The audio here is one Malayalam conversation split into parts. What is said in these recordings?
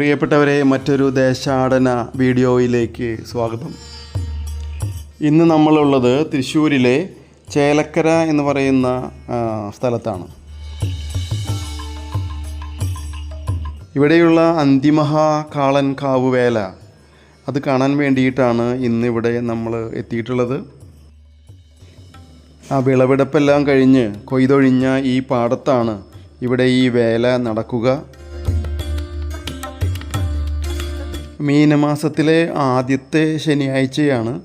പ്രിയപ്പെട്ടവരെ മറ്റൊരു ദേശാടന വീഡിയോയിലേക്ക് സ്വാഗതം. ഇന്ന് നമ്മളുള്ളത് തൃശ്ശൂരിലെ ചേലക്കര എന്ന് പറയുന്ന സ്ഥലത്താണ്. ഇവിടെയുള്ള അന്തിമഹാകാളൻ കാവ് വേല അത് കാണാൻ വേണ്ടിയിട്ടാണ് ഇന്നിവിടെ നമ്മൾ എത്തിയിട്ടുള്ളത്. ആ വിളവെടുപ്പെല്ലാം കഴിഞ്ഞ് കൊയ്തൊഴിഞ്ഞ ഈ പാടത്താണ് ഇവിടെ ഈ വേല നടക്കുക. മീനമാസത്തിലെ ആദ്യത്തെ ശനിയാഴ്ചയാണ്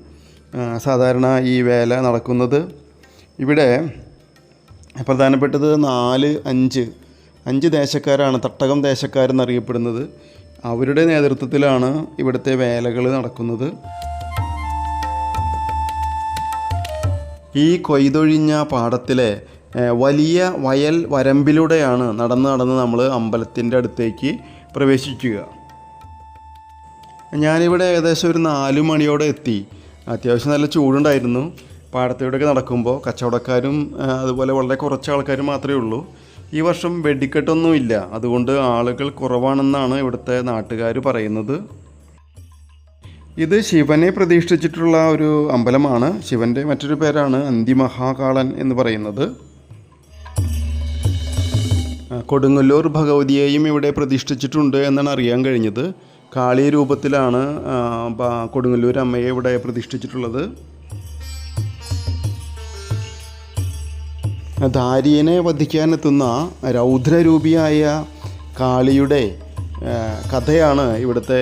സാധാരണ ഈ വേല നടക്കുന്നത്. ഇവിടെ പ്രധാനപ്പെട്ടത് നാല് അഞ്ച്. അഞ്ച് ദേശക്കാരാണ് തട്ടകം ദേശക്കാരെന്നറിയപ്പെടുന്നത്. അവരുടെ നേതൃത്വത്തിലാണ് ഇവിടുത്തെ വേലകൾ നടക്കുന്നത്. ഈ കൊയ്തൊഴിഞ്ഞ പാടത്തിലെ വലിയ വയൽ വരമ്പിലൂടെയാണ് നടന്ന് നടന്ന് നമ്മൾ അമ്പലത്തിന്റെ അടുത്തേക്ക് പ്രവേശിക്കുക. ഞാനിവിടെ ഏകദേശം ഒരു നാല് മണിയോടെ എത്തി. അത്യാവശ്യം നല്ല ചൂടുണ്ടായിരുന്നു. പാടത്തിലൂടെയൊക്കെ നടക്കുമ്പോൾ കച്ചവടക്കാരും അതുപോലെ വളരെ കുറച്ച് ആൾക്കാരും മാത്രമേ ഉള്ളൂ. ഈ വർഷം വെടിക്കെട്ടൊന്നുമില്ല അതുകൊണ്ട് ആളുകൾ കുറവാണെന്നാണ് ഇവിടുത്തെ നാട്ടുകാർ പറയുന്നത്. ഇത് ശിവനെ പ്രതീക്ഷിച്ചിട്ടുള്ള ഒരു അമ്പലമാണ്. ശിവന്റെ മറ്റൊരു പേരാണ് അന്തിമഹാകാളൻ എന്ന് പറയുന്നത്. കൊടുങ്ങല്ലൂർ ഭഗവതിയെയും ഇവിടെ പ്രതിഷ്ഠിച്ചിട്ടുണ്ട് എന്നാണ് അറിയാൻ കഴിഞ്ഞത്. കാളി രൂപത്തിലാണ് കൊടുങ്ങല്ലൂർ അമ്മയെ ഇവിടെ പ്രതിഷ്ഠിച്ചിട്ടുള്ളത്. ദാരിയനെ വധിക്കാനെത്തുന്ന രൗദ്രരൂപിയായ കാളിയുടെ കഥയാണ് ഇവിടുത്തെ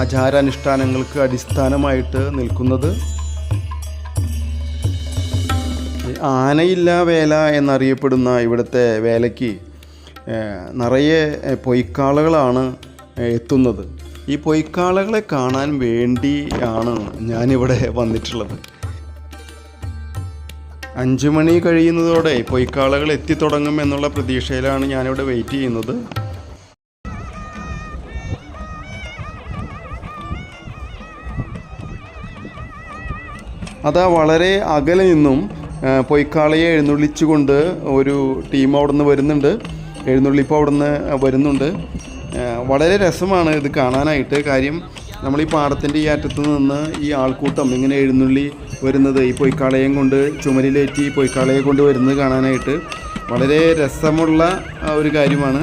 ആചാരാനുഷ്ഠാനങ്ങൾക്ക് അടിസ്ഥാനമായിട്ട് നിൽക്കുന്നത്. ആനയില്ല വേല എന്നറിയപ്പെടുന്ന ഇവിടുത്തെ വേലയ്ക്ക് നിറയെ പൊയ്ക്കാളുകളാണ് എത്തുന്നത്. ഈ പൊയ്ക്കാളകളെ കാണാൻ വേണ്ടിയാണ് ഞാനിവിടെ വന്നിട്ടുള്ളത്. അഞ്ചു മണി കഴിയുന്നതോടെ പൊയ്ക്കാളകൾ എത്തിത്തുടങ്ങും എന്നുള്ള പ്രതീക്ഷയിലാണ് ഞാനിവിടെ വെയിറ്റ് ചെയ്യുന്നത്. അതാ വളരെ അകലെ നിന്നും പൊയ്ക്കാളയെ എഴുന്നള്ളിച്ചുകൊണ്ട് ഒരു ടീം അവിടെ നിന്ന് വരുന്നുണ്ട്. എഴുന്നള്ളിപ്പോൾ അവിടെ നിന്ന് വരുന്നുണ്ട് വളരെ രസമാണ് ഇത് കാണാനായിട്ട്. കാര്യം നമ്മൾ ഈ പാടത്തിന്റെ ഈ അറ്റത്ത് നിന്ന് ഈ ആൾക്കൂട്ടം ഇങ്ങനെ എഴുന്നള്ളി വരുന്നത് ഈ പൊയ്ക്കാളയും കൊണ്ട് ചുമരിലേറ്റി പൊയ്ക്കാളയെ കൊണ്ട് വരുന്നത് കാണാനായിട്ട് വളരെ രസമുള്ള ഒരു കാര്യമാണ്.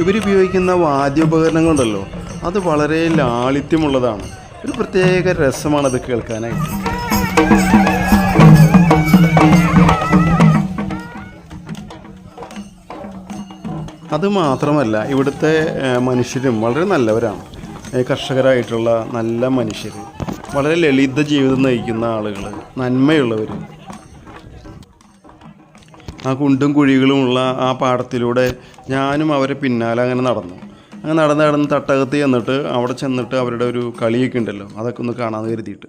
ഇവരുപയോഗിക്കുന്ന വാദ്യോപകരണങ്ങളുണ്ടല്ലോ അത് വളരെ ലാളിത്യമുള്ളതാണ്. ഒരു പ്രത്യേക രസമാണത് കേൾക്കാനായിട്ട് അത് മാത്രമല്ല ഇവിടുത്തെ മനുഷ്യരും വളരെ നല്ലവരാണ്. കർഷകരായിട്ടുള്ള നല്ല മനുഷ്യർ വളരെ ലളിത ജീവിതം നയിക്കുന്ന ആളുകൾ നന്മയുള്ളവർ ആ കുണ്ടും കുഴികളുമുള്ള ആ പാടത്തിലൂടെ ഞാനും അവരെ പിന്നാലെ അങ്ങനെ നടന്നു. അങ്ങനെ നടന്ന് നടന്ന് തട്ടകത്ത് ചെന്നിട്ട് അവിടെ ചെന്നിട്ട് അവരുടെ ഒരു കളിയൊക്കെ ഉണ്ടല്ലോ അതൊക്കെ ഒന്ന് കാണാമെന്ന് കരുതിയിട്ട്.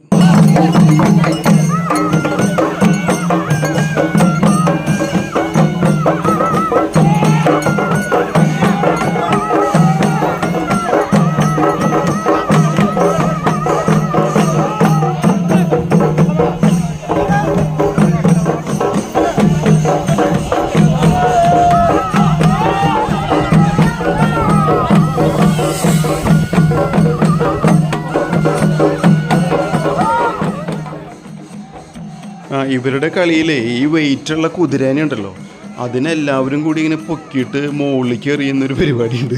ഇവരുടെ കളിയിലെ ഈ വെയിറ്റുള്ള കുതിരേനെ ഉണ്ടല്ലോ. അതിനെല്ലാവരും കൂടി ഇങ്ങനെ പൊക്കിയിട്ട് മുകളിലേക്ക് എറിയുന്ന ഒരു പരിപാടിയുണ്ട്.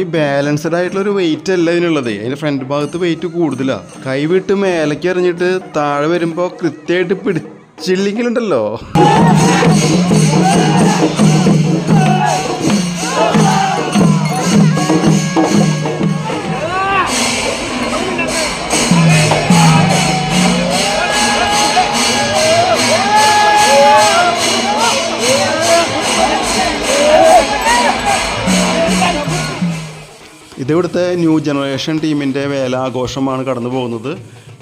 ഈ ബാലൻസ്ഡ് ആയിട്ടുള്ള ഒരു വെയിറ്റ് അല്ല ഇതിനുള്ളത്. അതിന്റെ ഫ്രണ്ട് ഭാഗത്ത് വെയിറ്റ് കൂടുതലാണ് കൈവിട്ട് മേലേക്ക് എറിഞ്ഞിട്ട് താഴെ വരുമ്പോൾ കൃത്യമായിട്ട് പിടിച്ചില്ലെങ്കിലുണ്ടല്ലോ. ഇതിവിടുത്തെ ന്യൂ ജനറേഷൻ ടീമിന്റെ വേലാഘോഷമാണ് കടന്നു പോകുന്നത്.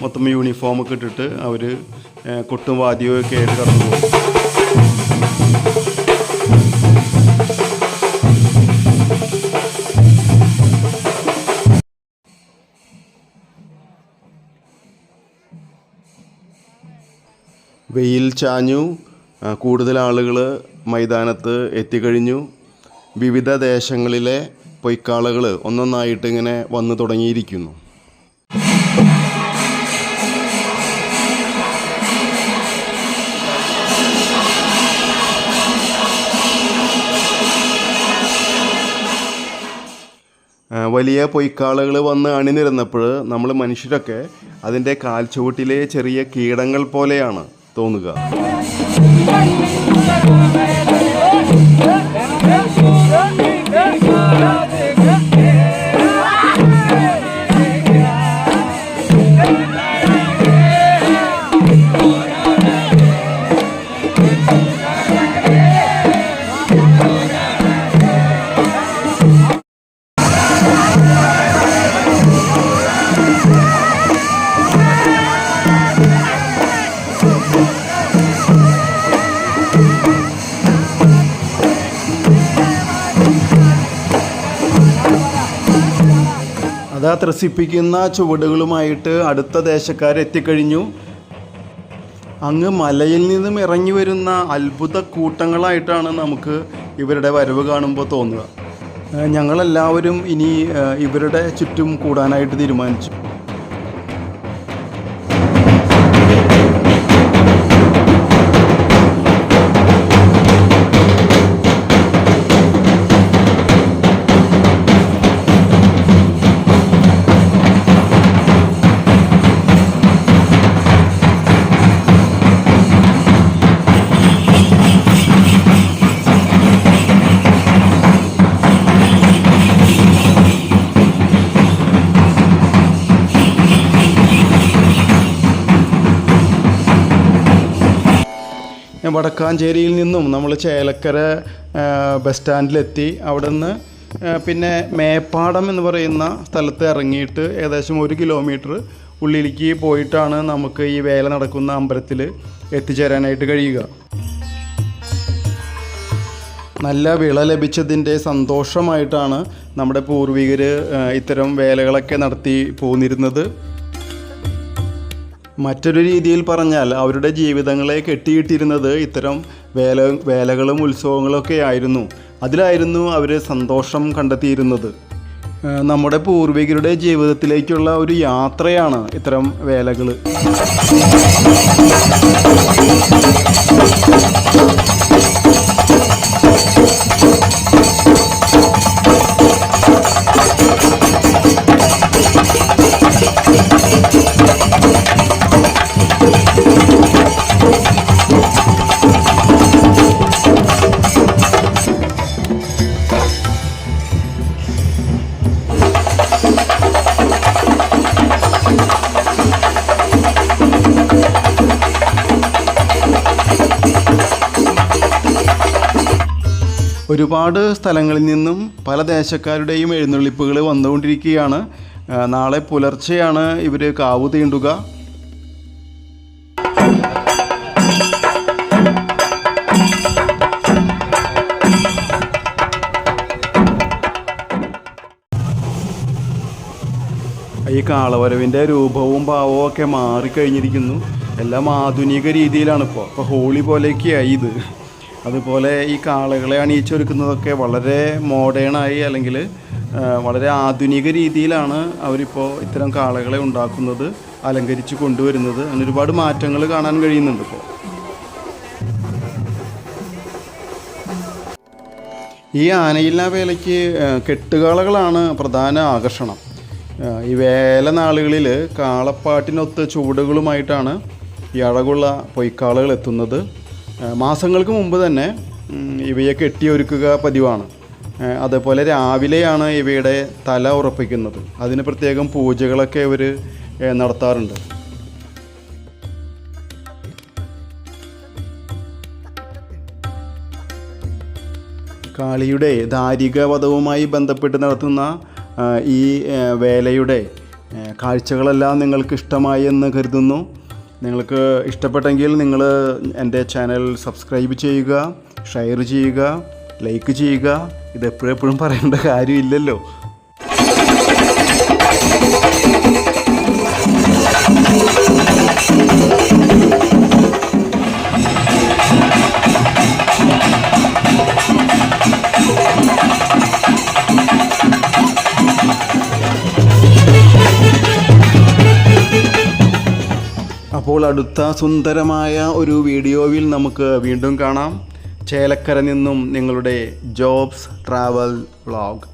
മൊത്തം യൂണിഫോമൊക്കെ ഇട്ടിട്ട് അവർ കൊട്ടും വാദ്യവും ഒക്കെ ആയിട്ട് കടന്നു പോകും. വെയിൽ ചാഞ്ഞു കൂടുതൽ ആളുകൾ മൈതാനത്ത് എത്തിക്കഴിഞ്ഞു. വിവിധ ദേശങ്ങളിലെ പൊയ്ക്കാളകൾ ഒന്നൊന്നായിട്ട് ഇങ്ങനെ വന്നു തുടങ്ങിയിരിക്കുന്നു. വലിയ പൊയ്ക്കാളുകൾ വന്ന് അണിനിരന്നപ്പോൾ നമ്മൾ മനുഷ്യരൊക്കെ അതിന്റെ കാൽച്ചുവട്ടിലെ ചെറിയ കീടങ്ങൾ പോലെയാണ് തോന്നുക. അതാ ത്രസിപ്പിക്കുന്ന ചുവടുകളുമായിട്ട് അടുത്ത ദേശക്കാരെത്തിക്കഴിഞ്ഞു അങ്ങ് മലയിൽ നിന്നും ഇറങ്ങി വരുന്ന അത്ഭുത കൂട്ടങ്ങളായിട്ടാണ് നമുക്ക് ഇവരുടെ വരവ് കാണുമ്പോൾ തോന്നുക. ഞങ്ങളെല്ലാവരും ഇനി ഇവരുടെ ചുറ്റും കൂടാനായിട്ട് തീരുമാനിച്ചു. വടക്കാഞ്ചേരിയിൽ നിന്നും നമ്മൾ ചേലക്കര ബസ് സ്റ്റാൻഡിലെത്തി. അവിടെ നിന്ന് പിന്നെ മേപ്പാടം എന്ന് പറയുന്ന സ്ഥലത്ത് ഇറങ്ങിയിട്ട് ഏകദേശം ഒരു കിലോമീറ്റർ ഉള്ളിലേക്ക് പോയിട്ടാണ് നമുക്ക് ഈ വേല നടക്കുന്ന അമ്പലത്തിൽ എത്തിച്ചേരാനായിട്ട് കഴിയുക. നല്ല വിള ലഭിച്ചതിന്റെ സന്തോഷമായിട്ടാണ് നമ്മുടെ പൂർവികർ ഇത്തരം വേലകളൊക്കെ നടത്തി പോന്നിരുന്നത്. മറ്റൊരു രീതിയിൽ പറഞ്ഞാൽ അവരുടെ ജീവിതങ്ങളെ കെട്ടിയിട്ടിരുന്നത് ഇത്തരം വേല വേലകളും ഉത്സവങ്ങളൊക്കെ ആയിരുന്നു അതിലായിരുന്നു അവർ സന്തോഷം കണ്ടെത്തിയിരുന്നത്. നമ്മുടെ പൂർവികരുടെ ജീവിതത്തിലേക്കുള്ള ഒരു യാത്രയാണ് ഇത്തരം വേലകൾ ഒരുപാട് സ്ഥലങ്ങളിൽ നിന്നും പല ദേശക്കാരുടെയും എഴുന്നള്ളിപ്പുകൾ വന്നുകൊണ്ടിരിക്കുകയാണ്. നാളെ പുലർച്ചെയാണ് ഇവർ കാവു തീണ്ടുക. ഈ കാളവരവിന്റെ രൂപവും ഭാവവും ഒക്കെ മാറിക്കഴിഞ്ഞിരിക്കുന്നു. എല്ലാം ആധുനിക രീതിയിലാണ് ഇപ്പോൾ അപ്പോൾ ഹോളി പോലെയൊക്കെയായി ഇത്. അതുപോലെ ഈ കാളകളെ അണിയിച്ചൊരുക്കുന്നതൊക്കെ വളരെ മോഡേണായി അല്ലെങ്കിൽ വളരെ ആധുനിക രീതിയിലാണ് അവരിപ്പോൾ ഇത്തരം കാളകളെ ഉണ്ടാക്കുന്നത് അലങ്കരിച്ച് കൊണ്ടുവരുന്നത്. അങ്ങനെ ഒരുപാട് മാറ്റങ്ങൾ കാണാൻ കഴിയുന്നുണ്ട് ഇപ്പോൾ ഈ ആനയില്ലാ വേലയ്ക്ക് കെട്ടുകാളകളാണ് പ്രധാന ആകർഷണം. ഈ വേല നാളുകളിൽ കാളപ്പാട്ടിനൊത്ത് ചുവടുകളുമായിട്ടാണ് ഈ അഴകുള്ള പൊയ്ക്കാളുകൾ എത്തുന്നത്. മാസങ്ങൾക്ക് മുമ്പ് തന്നെ ഇവയെ കെട്ടിയൊരുക്കുക പതിവാണ്. അതേപോലെ രാവിലെയാണ് ഇവയുടെ തല ഉറപ്പിക്കുന്നത്. അതിന് പ്രത്യേകം പൂജകളൊക്കെ ഇവർ നടത്താറുണ്ട്. കാളിയുടെ ധാരിക വധവുമായി ബന്ധപ്പെട്ട് നടത്തുന്ന ഈ വേലയുടെ കാഴ്ചകളെല്ലാം നിങ്ങൾക്ക് ഇഷ്ടമായി എന്ന് കരുതുന്നു. നിങ്ങൾക്ക് ഇഷ്ടപ്പെട്ടെങ്കിൽ നിങ്ങൾ എന്റെ ചാനൽ സബ്സ്ക്രൈബ് ചെയ്യുക ഷെയർ ചെയ്യുക ലൈക്ക് ചെയ്യുക. ഇത് എപ്പോഴും പറയേണ്ട കാര്യമില്ലല്ലോ. അടുത്ത സുന്ദരമായ ഒരു വീഡിയോയിൽ നമുക്ക് വീണ്ടും കാണാം. ചേലക്കര നിന്നും നിങ്ങളുടെ ജോബ്സ് ട്രാവൽ വ്ളോഗ്.